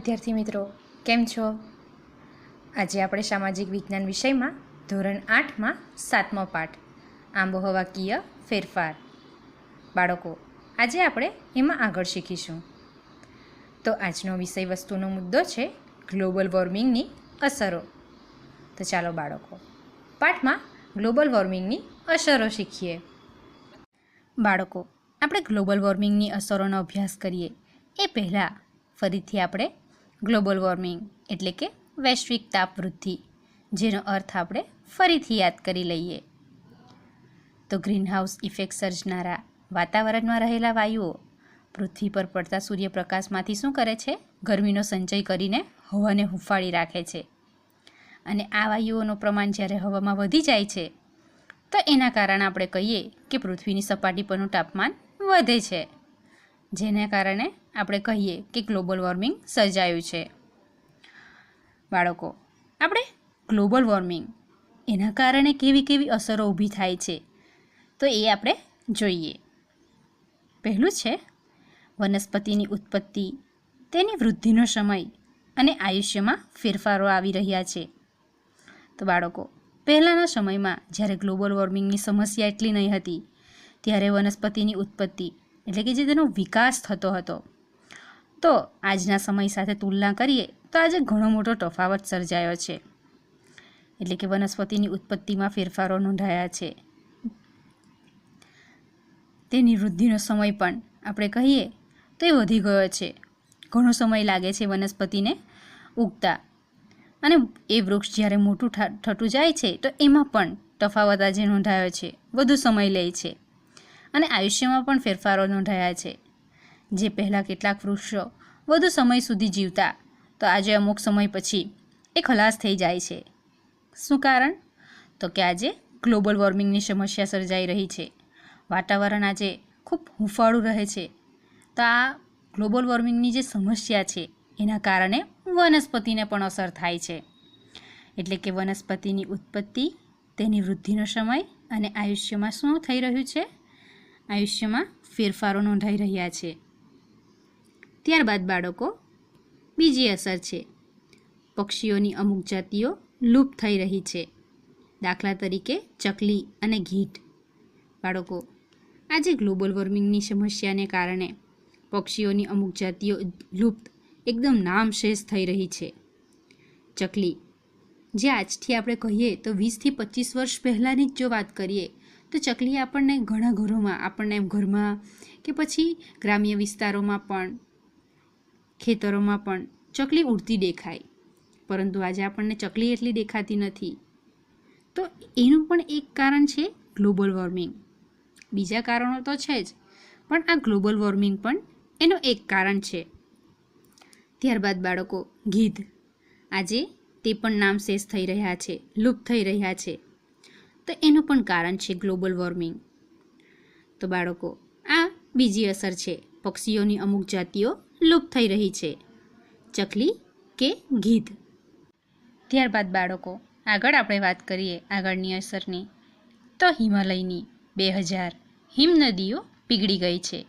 વિદ્યાર્થી મિત્રો, કેમ છો? આજે આપણે સામાજિક વિજ્ઞાન વિષયમાં ધોરણ આઠમાં સાતમો પાઠ, આંબોહવાકીય ફેરફાર. બાળકો, આજે આપણે એમાં આગળ શીખીશું. તો આજનો વિષય વસ્તુનો મુદ્દો છે ગ્લોબલ વોર્મિંગની અસરો. તો ચાલો બાળકો, પાઠમાં ગ્લોબલ વોર્મિંગની અસરો શીખીએ. બાળકો, આપણે ગ્લોબલ વોર્મિંગની અસરોનો અભ્યાસ કરીએ. એ પહેલાં ફરીથી આપણે ગ્લોબલ વોર્મિંગ એટલે કે વૈશ્વિક તાપ વૃદ્ધિ, જેનો અર્થ આપણે ફરીથી યાદ કરી લઈએ. તો ગ્રીનહાઉસ ઇફેક્ટ સર્જનારા વાતાવરણમાં રહેલા વાયુઓ, પૃથ્વી પર પડતા સૂર્યપ્રકાશમાંથી શું કરે છે? ગરમીનો સંચય કરીને હવાને હુંફાળી રાખે છે. અને આ વાયુઓનું પ્રમાણ જ્યારે હવામાં વધી જાય છે, તો એના કારણે આપણે કહીએ કે પૃથ્વીની સપાટી પરનું તાપમાન વધે છે. જેના કારણે આપણે કહીએ કે ગ્લોબલ વોર્મિંગ સર્જાયું છે. બાળકો, આપણે ગ્લોબલ વોર્મિંગ એના કારણે કેવી કેવી અસરો ઊભી થાય છે તો એ આપણે જોઈએ. પહેલું છે, વનસ્પતિની ઉત્પત્તિ, તેની વૃદ્ધિનો સમય અને આયુષ્યમાં ફેરફારો આવી રહ્યા છે. તો બાળકો, પહેલાંના સમયમાં જ્યારે ગ્લોબલ વોર્મિંગની સમસ્યા એટલી નહીં હતી, ત્યારે વનસ્પતિની ઉત્પત્તિ, એટલે કે જે તેનો વિકાસ થતો હતો તો આજના સમય સાથે તુલના કરીએ તો આજે ઘણો મોટો તફાવત સર્જાયો છે. એટલે કે વનસ્પતિની ઉત્પત્તિમાં ફેરફારો નોંધાયા છે. તેની વૃદ્ધિનો સમય પણ આપણે કહીએ તો એ વધી ગયો છે. ઘણો સમય લાગે છે વનસ્પતિને ઉગતા. અને એ વૃક્ષ જ્યારે મોટું થતું જાય છે તો એમાં પણ તફાવત આજે નોંધાયો છે. વધુ સમય લે છે. અને આયુષ્યમાં પણ ફેરફારો નોંધાયા છે. જે પહેલાં કેટલાક વૃક્ષો વધુ સમય સુધી જીવતા, તો આજે અમુક સમય પછી એ ખલાસ થઈ જાય છે. શું કારણ? તો કે આજે ગ્લોબલ વોર્મિંગની સમસ્યા સર્જાઈ રહી છે. વાતાવરણ આજે ખૂબ હૂંફાળું રહે છે. તો આ ગ્લોબલ વોર્મિંગની જે સમસ્યા છે, એના કારણે વનસ્પતિને પણ અસર થાય છે. એટલે કે વનસ્પતિની ઉત્પત્તિ, તેની વૃદ્ધિનો સમય અને આયુષ્યમાં શું થઈ રહ્યું છે? આયુષ્યમાં ફેરફારો નોંધાઈ રહ્યા છે. ત્યારબાદ બાળકો, બીજી અસર છે. પક્ષીઓની અમુક જાતિઓ લુપ્ત થઈ રહી છે. દાખલા તરીકે ચકલી અને ઘીટ. બાળકો, આજે ગ્લોબલ વોર્મિંગની સમસ્યાને કારણે પક્ષીઓની અમુક જાતિઓ લુપ્ત એકદમ નામશેષ થઈ રહી છે. ચકલી, જે આજથી આપણે કહીએ તો વીસથી પચીસ વર્ષ પહેલાંની જ જો વાત કરીએ, તો ચકલી આપણને ઘણા ઘરોમાં, આપણને ઘરમાં કે પછી ગ્રામ્ય વિસ્તારોમાં પણ ખેતરોમાં પણ ચકલી ઉડતી દેખાય. પરંતુ આજે આપણને ચકલી એટલી દેખાતી નથી. તો એનું પણ એક કારણ છે ગ્લોબલ વોર્મિંગ. બીજા કારણો તો છે જ, પણ આ ગ્લોબલ વોર્મિંગ પણ એનું એક કારણ છે. ત્યારબાદ બાળકો, ગીધ. આજે તે પણ નામ શેષ થઈ રહ્યા છે, લુપ્ત થઈ રહ્યા છે. તો એનું પણ કારણ છે ગ્લોબલ વોર્મિંગ. તો બાળકો, આ બીજી અસર છે. પક્ષીઓની અમુક જાતિઓ લુપ્ત થઈ રહી છે. ચકલી કે ગીધ. ત્યારબાદ બાળકો, આગળ આપણે વાત કરીએ આગળની અસરની. તો હિમાલયની બે હજાર હિમનદીઓ પીગળી ગઈ છે.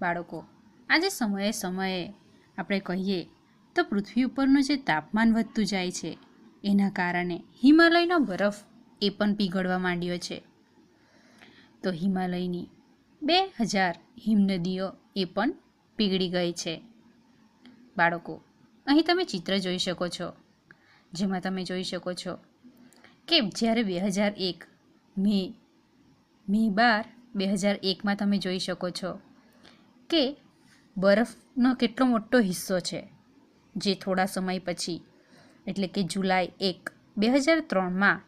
બાળકો, આજે સમયે સમયે આપણે કહીએ તો પૃથ્વી ઉપરનું જે તાપમાન વધતું જાય છે, એના કારણે હિમાલયનો બરફ એ પણ પીગળવા માંડ્યો છે. તો હિમાલયની બે હજાર હિમનદીઓ એ પણ પીગળી ગઈ છે. બાળકો, અહીં તમે ચિત્ર જોઈ શકો છો. જેમાં તમે જોઈ શકો છો કે જ્યારે બે હજાર એક મે મે બાર બે હજાર એકમાં તમે જોઈ શકો છો કે બરફનો કેટલો મોટો હિસ્સો છે, જે થોડા સમય પછી, એટલે કે જુલાઈ એક બે હજાર ત્રણમાં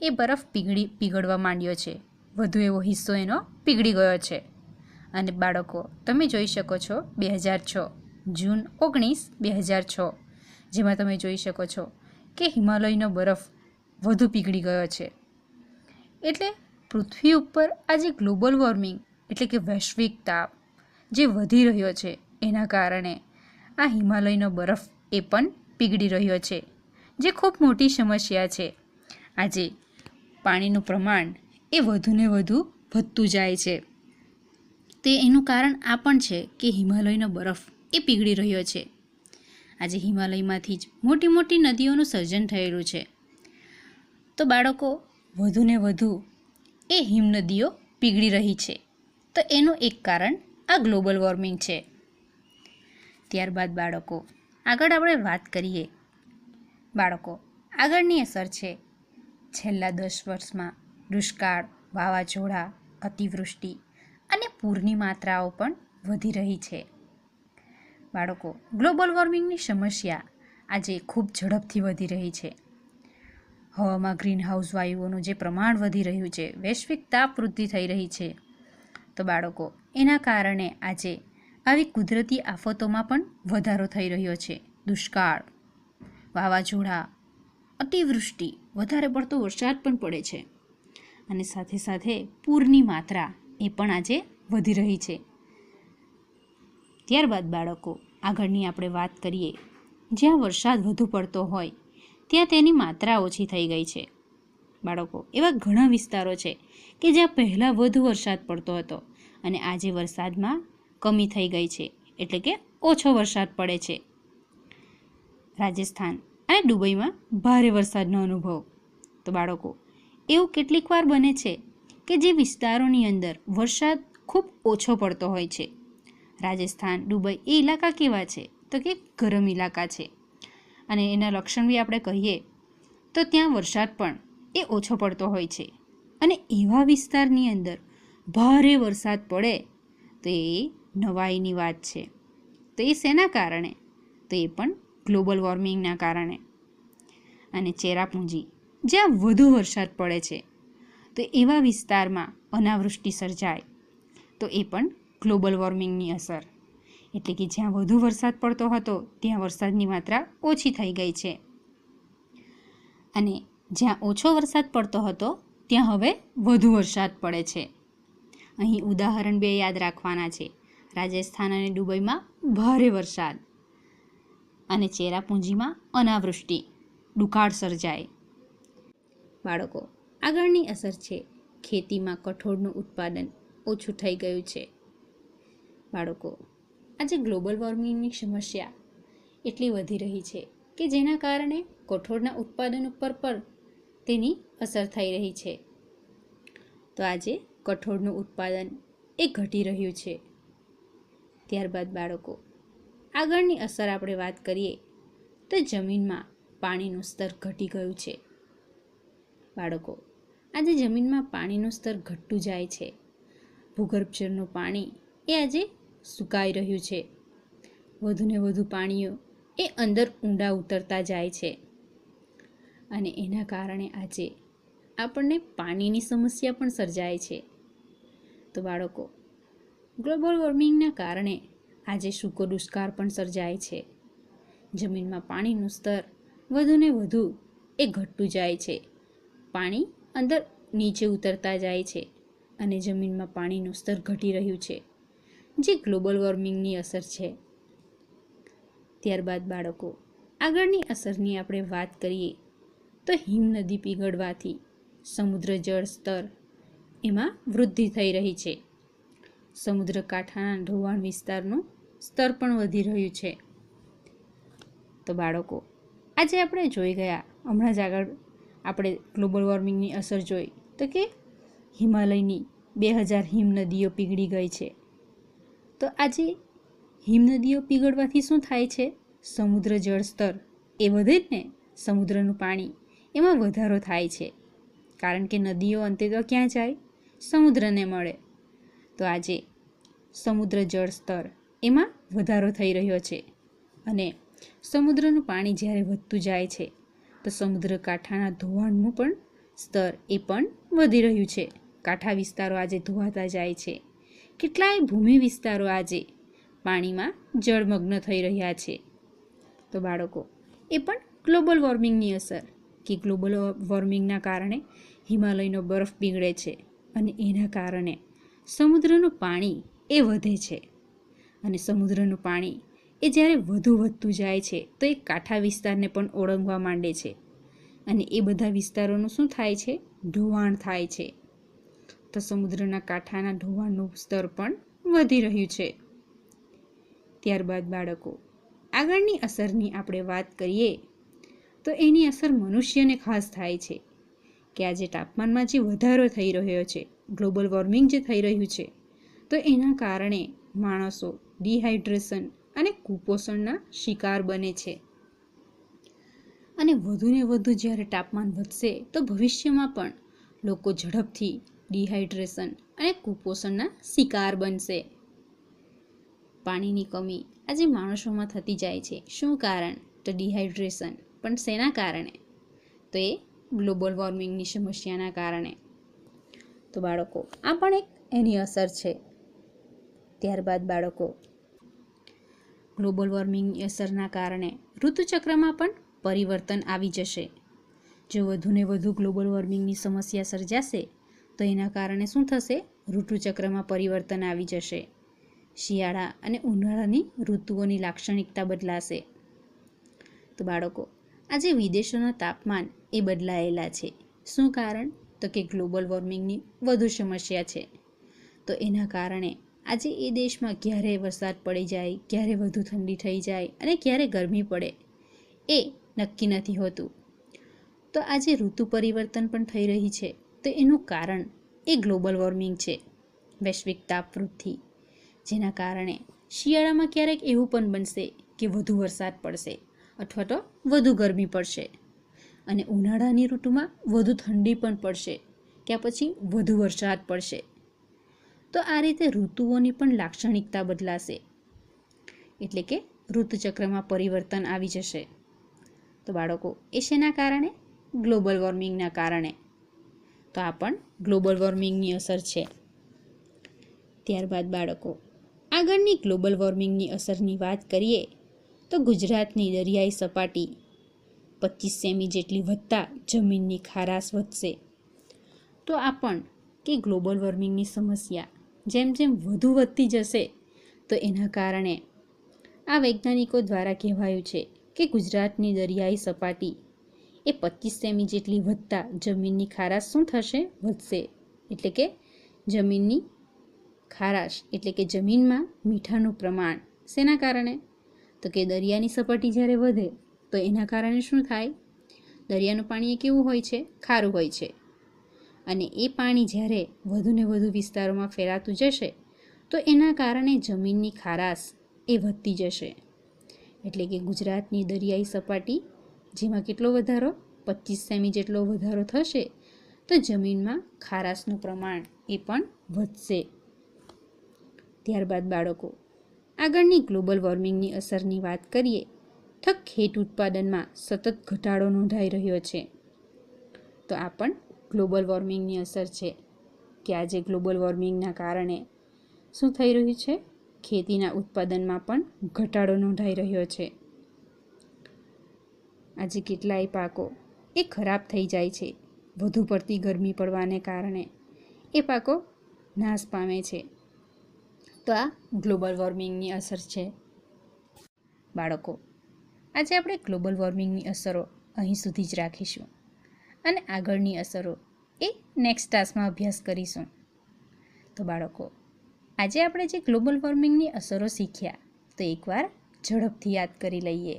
એ બરફ પીગળી, પીગળવા માંડ્યો છે. વધુ એવો હિસ્સો એનો પીગળી ગયો છે. અને બાળકો, તમે જોઈ શકો છો બે હજાર છ, જૂન ઓગણીસ બે હજાર છ, જેમાં તમે જોઈ શકો છો કે હિમાલયનો બરફ વધુ પીગળી ગયો છે. એટલે પૃથ્વી ઉપર આજે ગ્લોબલ વોર્મિંગ એટલે કે વૈશ્વિક તાપ જે વધી રહ્યો છે, એના કારણે આ હિમાલયનો બરફ એ પણ પીગળી રહ્યો છે, જે ખૂબ મોટી સમસ્યા છે. આજે પાણીનું પ્રમાણ એ વધુને વધુ વધતું જાય છે. તે એનું કારણ આ પણ છે કે હિમાલયનો બરફ એ પીગળી રહ્યો છે. આજે હિમાલયમાંથી જ મોટી મોટી નદીઓનું સર્જન થયેલું છે. તો બાળકો વધુને વધુ એ હિમનદીઓ પીગળી રહી છે. તો એનું એક કારણ આ ગ્લોબલ વોર્મિંગ છે. ત્યારબાદ બાળકો, આગળ આપણે વાત કરીએ. બાળકો, આગળની અસર છે. છેલ્લા દસ વર્ષમાં દુષ્કાળ, વાવાઝોડા, અતિવૃષ્ટિ અને પૂરની માત્રાઓ પણ વધી રહી છે. બાળકો, ગ્લોબલ વોર્મિંગની સમસ્યા આજે ખૂબ ઝડપથી વધી રહી છે. હવામાં ગ્રીનહાઉસ વાયુઓનું જે પ્રમાણ વધી રહ્યું છે, વૈશ્વિક તાપ વૃદ્ધિ થઈ રહી છે. તો બાળકો, એના કારણે આજે આવી કુદરતી આફતોમાં પણ વધારો થઈ રહ્યો છે. દુષ્કાળ, વાવાઝોડા, અતિવૃષ્ટિ, વધારે પડતો વરસાદ પણ પડે છે. અને સાથે સાથે પૂરની માત્રા એ પણ આજે વધી રહી છે. ત્યારબાદ બાળકો, આગળની આપણે વાત કરીએ. જ્યાં વરસાદ વધુ પડતો હોય, ત્યાં તેની માત્રા ઓછી થઈ ગઈ છે. બાળકો, એવા ઘણા વિસ્તારો છે કે જ્યાં પહેલાં વધુ વરસાદ પડતો હતો અને આજે વરસાદમાં કમી થઈ ગઈ છે, એટલે કે ઓછો વરસાદ પડે છે. રાજસ્થાન અને દુબઈમાં ભારે વરસાદનો અનુભવ. તો બાળકો એવું કેટલીક વાર બને છે કે જે વિસ્તારોની અંદર વરસાદ ખૂબ ઓછો પડતો હોય છે. રાજસ્થાન, દુબઈ એ ઇલાકા કેવા છે તો કે ગરમ ઇલાકા છે. અને એના લક્ષણ બી આપણે કહીએ તો ત્યાં વરસાદ પણ એ ઓછો પડતો હોય છે. અને એવા વિસ્તારની અંદર ભારે વરસાદ પડે તો એ નવાઈની વાત છે. તો એ શેના કારણે? તો એ પણ ગ્લોબલ વોર્મિંગના કારણે. અને ચેરાપુંજી જ્યાં વધુ વરસાદ પડે છે. તો એવા વિસ્તારમાં અનાવૃષ્ટિ સર્જાય. તો એ પણ ગ્લોબલ વોર્મિંગની અસર. એટલે કે જ્યાં વધુ વરસાદ પડતો હતો, ત્યાં વરસાદની માત્રા ઓછી થઈ ગઈ છે. અને જ્યાં ઓછો વરસાદ પડતો હતો, ત્યાં હવે વધુ વરસાદ પડે છે. અહીં ઉદાહરણ બે યાદ રાખવાના છે. રાજસ્થાન અને દુબઈમાં ભારે વરસાદ અને ચેરાપુંજીમાં અનાવૃષ્ટિ. દુકાળ સર્જાય. બાળકો. આગળની અસર છે ખેતીમાં કઠોળનું ઉત્પાદન ઓછું થઈ ગયું છે. બાળકો, આજે ગ્લોબલ વોર્મિંગની સમસ્યા એટલી વધી રહી છે કે જેના કારણે કઠોળના ઉત્પાદન ઉપર પણ તેની અસર થઈ રહી છે. તો આજે કઠોળનું ઉત્પાદન એ ઘટી રહ્યું છે. ત્યારબાદ બાળકો, આગળની અસર આપણે વાત કરીએ તો જમીનમાં પાણીનું સ્તર ઘટી ગયું છે. બાળકો, આજે જમીનમાં પાણીનું સ્તર ઘટતું જાય છે. ભૂગર્ભ જળનું પાણી એ આજે સુકાઈ રહ્યું છે. વધુને વધુ પાણીઓ એ અંદર ઊંડા ઉતરતા જાય છે. અને એના કારણે આજે આપણને પાણીની સમસ્યા પણ સર્જાય છે. તો બાળકો, ગ્લોબલ વોર્મિંગના કારણે આજે સૂકો દુષ્કાળ પણ સર્જાય છે. જમીનમાં પાણીનું સ્તર વધુને વધુ એ ઘટતું જાય છે. પાણી અંદર નીચે ઉતરતા જાય છે અને જમીનમાં પાણીનું સ્તર ઘટી રહ્યું છે, જે ગ્લોબલ વોર્મિંગની અસર છે. ત્યારબાદ બાળકો, આગળની અસરની આપણે વાત કરીએ તો હિમનદી પીગળવાથી સમુદ્ર જળ સ્તર એમાં વૃદ્ધિ થઈ રહી છે. સમુદ્ર કાંઠાના ધોવાણ વિસ્તારનું સ્તર પણ વધી રહ્યું છે. તો બાળકો, આજે આપણે જોઈ ગયા, હમણાં જ આગળ આપણે ગ્લોબલ વોર્મિંગની અસર જોઈ તો કે હિમાલયની બે હજાર હિમનદીઓ પીગળી ગઈ છે. તો આજે હિમનદીઓ પીગળવાથી શું થાય છે? સમુદ્ર જળ સ્તર એ વધે જ ને સમુદ્રનું પાણી એમાં વધારો થાય છે. કારણ કે નદીઓ અંતે તો ક્યાં જાય? સમુદ્રને મળે. તો આજે સમુદ્ર જળ સ્તર એમાં વધારો થઈ રહ્યો છે. અને સમુદ્રનું પાણી જ્યારે વધતું જાય છે તો સમુદ્ર કાંઠાના ધોવાણનું પણ સ્તર એ પણ વધી રહ્યું છે. કાંઠા વિસ્તારો આજે ધોવાતા જાય છે. કેટલાય ભૂમિ વિસ્તારો આજે પાણીમાં જળમગ્ન થઈ રહ્યા છે. તો બાળકો, એ પણ ગ્લોબલ વોર્મિંગની અસર કે ગ્લોબલ વોર્મિંગના કારણે હિમાલયનો બરફ પીગળે છે અને એના કારણે સમુદ્રનું પાણી એ વધે છે. અને સમુદ્રનું પાણી એ જ્યારે વધુ વધતું જાય છે, તો એ કાંઠા વિસ્તારને પણ ઓળંગવા માંડે છે. અને એ બધા વિસ્તારોનું શું થાય છે? ઢોવાણ થાય છે. તો સમુદ્રના કાંઠાના ઢોવાણનું સ્તર પણ વધી રહ્યું છે. ત્યારબાદ બાળકો, આગળની અસરની આપણે વાત કરીએ, તો એની અસર મનુષ્યને ખાસ થાય છે કે આજે તાપમાનમાં જે વધારો થઈ રહ્યો છે, ગ્લોબલ વોર્મિંગ જે થઈ રહ્યું છે, તો એના કારણે માણસો, ડિહાઇડ્રેશન અને કુપોષણના શિકાર બને છે. અને વધુને વધુ જ્યારે તાપમાન વધશે, તો ભવિષ્યમાં પણ લોકો ઝડપથી ડિહાઇડ્રેશન અને કુપોષણના શિકાર બનશે. પાણીની કમી આજે માણસોમાં થતી જાય છે. શું કારણ? તો ડિહાઇડ્રેશન. પણ શેના કારણે? તો એ ગ્લોબલ વોર્મિંગની સમસ્યાના કારણે. તો બાળકો, આ પણ એક એની અસર છે. ત્યારબાદ બાળકો ગ્લોબલ વોર્મિંગ અસરના કારણે ઋતુચક્રમાં પણ પરિવર્તન આવી જશે. જો વધુને વધુ ગ્લોબલ વોર્મિંગની સમસ્યા સર્જાશે, તો એના કારણે શું થશે? ઋતુચક્રમાં પરિવર્તન આવી જશે. શિયાળા અને ઉનાળાની ઋતુઓની લાક્ષણિકતા બદલાશે. તો બાળકો, આજે વિદેશોના તાપમાન એ બદલાયેલા છે. શું કારણ? તો કે ગ્લોબલ વોર્મિંગની વધુ સમસ્યા છે. તો એના કારણે આજે એ દેશમાં ક્યારે વરસાદ પડી જાય, ક્યારે વધુ ઠંડી થઈ જાય અને ક્યારે ગરમી પડે, એ નક્કી નથી હોતું. તો આજે ઋતુ પરિવર્તન પણ થઈ રહી છે. તો એનું કારણ એ ગ્લોબલ વોર્મિંગ છે. વૈશ્વિક તાપવૃદ્ધિ જેના કારણે શિયાળામાં ક્યારેક એવું પણ બનશે કે વધુ વરસાદ પડશે અથવા તો વધુ ગરમી પડશે અને ઉનાળાની ઋતુમાં વધુ ઠંડી પણ પડશે કે પછી વધુ વરસાદ પડશે. તો આ રીતે ઋતુઓની પણ લાક્ષણિકતા બદલાશે. એટલે કે ઋતુચક્રમાં પરિવર્તન આવી જશે. તો બાળકો, એ શેના કારણે? ગ્લોબલ વોર્મિંગના કારણે. તો આ પણ ગ્લોબલ વોર્મિંગની અસર છે. ત્યારબાદ બાળકો, આગળની ગ્લોબલ વોર્મિંગની અસરની વાત કરીએ, તો ગુજરાતની દરિયાઈ સપાટી પચીસ સેમી જેટલી વધતા જમીનની ખારાશ વધશે. તો આ પણ કે ગ્લોબલ વોર્મિંગની સમસ્યા. જેમ જેમ વધુ વધતી જશે, તો એના કારણે આ વૈજ્ઞાનિકો દ્વારા કહેવાયું છે કે ગુજરાતની દરિયાઈ સપાટી એ પચીસ સેમી જેટલી વધતા જમીનની ખારાશ શું થશે? વધશે. એટલે કે જમીનની ખારાશ, એટલે કે જમીનમાં મીઠાનું પ્રમાણ. શેના કારણે? તો કે દરિયાની સપાટી જ્યારે વધે, તો એના કારણે શું થાય? દરિયાનું પાણી એ કેવું હોય છે? ખારું હોય છે. અને એ પાણી જ્યારે વધુને વધુ વિસ્તારોમાં ફેલાતું જશે, તો એના કારણે જમીનની ખારાશ એ વધતી જશે. એટલે કે ગુજરાતની દરિયાઈ સપાટી, જેમાં કેટલો વધારો? પચીસ સેમી જેટલો વધારો થશે, તો જમીનમાં ખારાશનું પ્રમાણ એ પણ વધશે. ત્યારબાદ બાળકો, આગળની ગ્લોબલ વોર્મિંગની અસરની વાત કરીએ, તો ખેત ઉત્પાદનમાં સતત ઘટાડો નોંધાઈ રહ્યો છે. તો આ પણ ગ્લોબલ વોર્મિંગની અસર છે કે આજે ગ્લોબલ વોર્મિંગના કારણે શું થઈ રહ્યું છે? ખેતીના ઉત્પાદનમાં પણ ઘટાડો નોંધાઈ રહ્યો છે. આજે કેટલાય પાકો એ ખરાબ થઈ જાય છે. વધુ પડતી ગરમી પડવાને કારણે એ પાકો નાશ પામે છે. તો આ ગ્લોબલ વોર્મિંગની અસર છે. બાળકો, આજે આપણે ગ્લોબલ વોર્મિંગની અસરો અહીં સુધી જ રાખીશું. અને આગળની અસરો એ નેક્સ્ટ ક્લાસમાં અભ્યાસ કરીશું. તો બાળકો, આજે આપણે જે ગ્લોબલ વોર્મિંગની અસરો શીખ્યા, તો એકવાર ઝડપથી યાદ કરી લઈએ.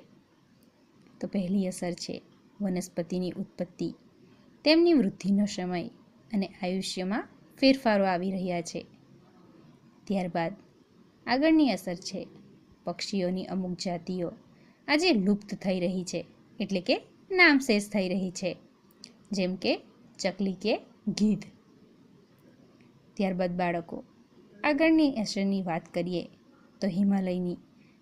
તો પહેલી અસર છે વનસ્પતિની ઉત્પત્તિ. તેમની વૃદ્ધિનો સમય અને આયુષ્યમાં ફેરફારો આવી રહ્યા છે. ત્યારબાદ આગળની અસર છે પક્ષીઓની અમુક જાતિઓ આજે લુપ્ત થઈ રહી છે, એટલે કે નામશેષ થઈ રહી છે. જેમ કે ચકલી કે ગીધ. ત્યારબાદ બાળકો, આગળની અસરની વાત કરીએ તો હિમાલયની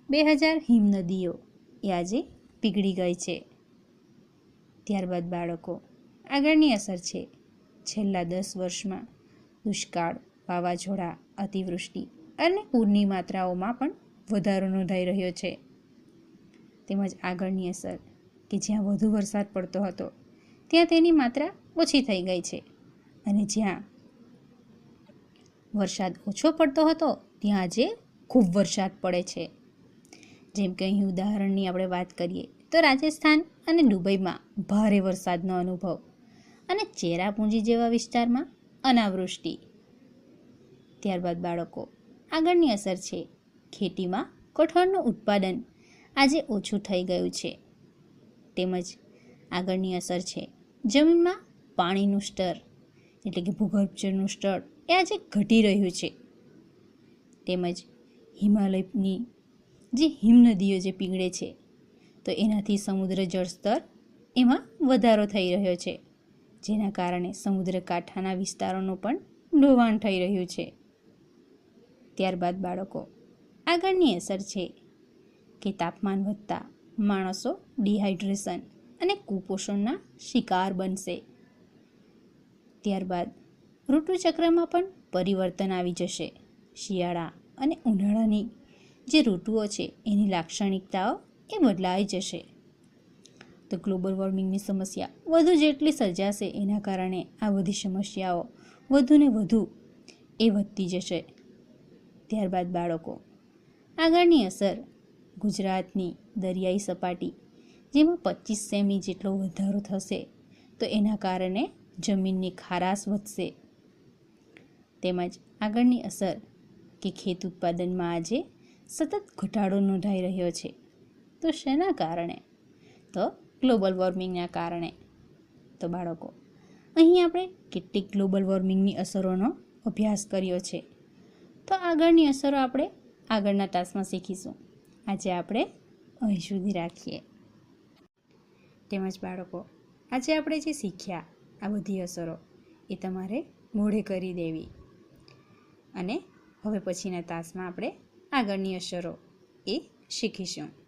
બે હજાર હિમનદીઓ એ આજે પીગળી ગઈ છે. ત્યારબાદ બાળકો, આગળની અસર છે. છેલ્લા દસ વર્ષમાં દુષ્કાળ, વાવાઝોડા, અતિવૃષ્ટિ અને પૂરની માત્રાઓમાં પણ વધારો નોંધાઈ રહ્યો છે. તેમજ આગળની અસર કે જ્યાં વધુ વરસાદ પડતો હતો ત્યાં તેની માત્રા ઓછી થઈ ગઈ છે. અને જ્યાં વરસાદ ઓછો પડતો હતો, ત્યાં આજે ખૂબ વરસાદ પડે છે. જેમ કે અહીં ઉદાહરણની આપણે વાત કરીએ, તો રાજસ્થાન અને દુબઈમાં ભારે વરસાદનો અનુભવ અને ચેરાપુંજી જેવા વિસ્તારમાં અનાવૃષ્ટિ. ત્યારબાદ બાળકો, આગળની અસર છે. ખેતીમાં કઠોળનું ઉત્પાદન આજે ઓછું થઈ ગયું છે. તેમજ આગળની અસર છે જમીનમાં પાણીનું સ્તર, એટલે કે ભૂગર્ભ જળનું સ્તર એ આજે ઘટી રહ્યું છે. તેમજ હિમાલયની જે હિમનદીઓ જે પીગળે છે, તો એનાથી સમુદ્ર જળસ્તર એમાં વધારો થઈ રહ્યો છે, જેના કારણે સમુદ્ર કાંઠાના વિસ્તારોનું પણ ડોવાણ થઈ રહ્યું છે. ત્યારબાદ બાળકો, આગળની અસર છે કે તાપમાન વધતા માણસો ડિહાઇડ્રેશન અને કુપોષણના શિકાર બનશે. ત્યારબાદ ઋતુચક્રમાં પણ પરિવર્તન આવી જશે. શિયાળા અને ઉનાળાની જે ઋતુઓ છે, એની લાક્ષણિકતાઓ એ બદલાઈ જશે. તો ગ્લોબલ વોર્મિંગની સમસ્યા વધુ જેટલી સર્જાશે, એના કારણે આ બધી સમસ્યાઓ વધુને વધુ એ વધતી જશે. ત્યારબાદ બાળકો. આગળની અસર ગુજરાતની દરિયાઈ સપાટી જેમાં પચીસ સેમી જેટલો વધારો થશે, તો એના કારણે જમીનની ખારાશ વધશે. તેમજ આગળની અસર કે ખેત ઉત્પાદનમાં આજે સતત ઘટાડો નોંધાઈ રહ્યો છે. તો શેના કારણે? તો ગ્લોબલ વોર્મિંગના કારણે. તો બાળકો, અહીં આપણે કેટલીક ગ્લોબલ વોર્મિંગની અસરોનો અભ્યાસ કર્યો છે. તો આગળની અસરો આપણે આગળના તાસમાં શીખીશું. આજે આપણે અહીં સુધી રાખીએ. તેમજ બાળકો, આજે આપણે જે શીખ્યા આ બધી અસરો એ તમારે મોઢે કરી દેવી. અને હવે પછીના તાસમાં આપણે આગળની અસરો એ શીખીશું.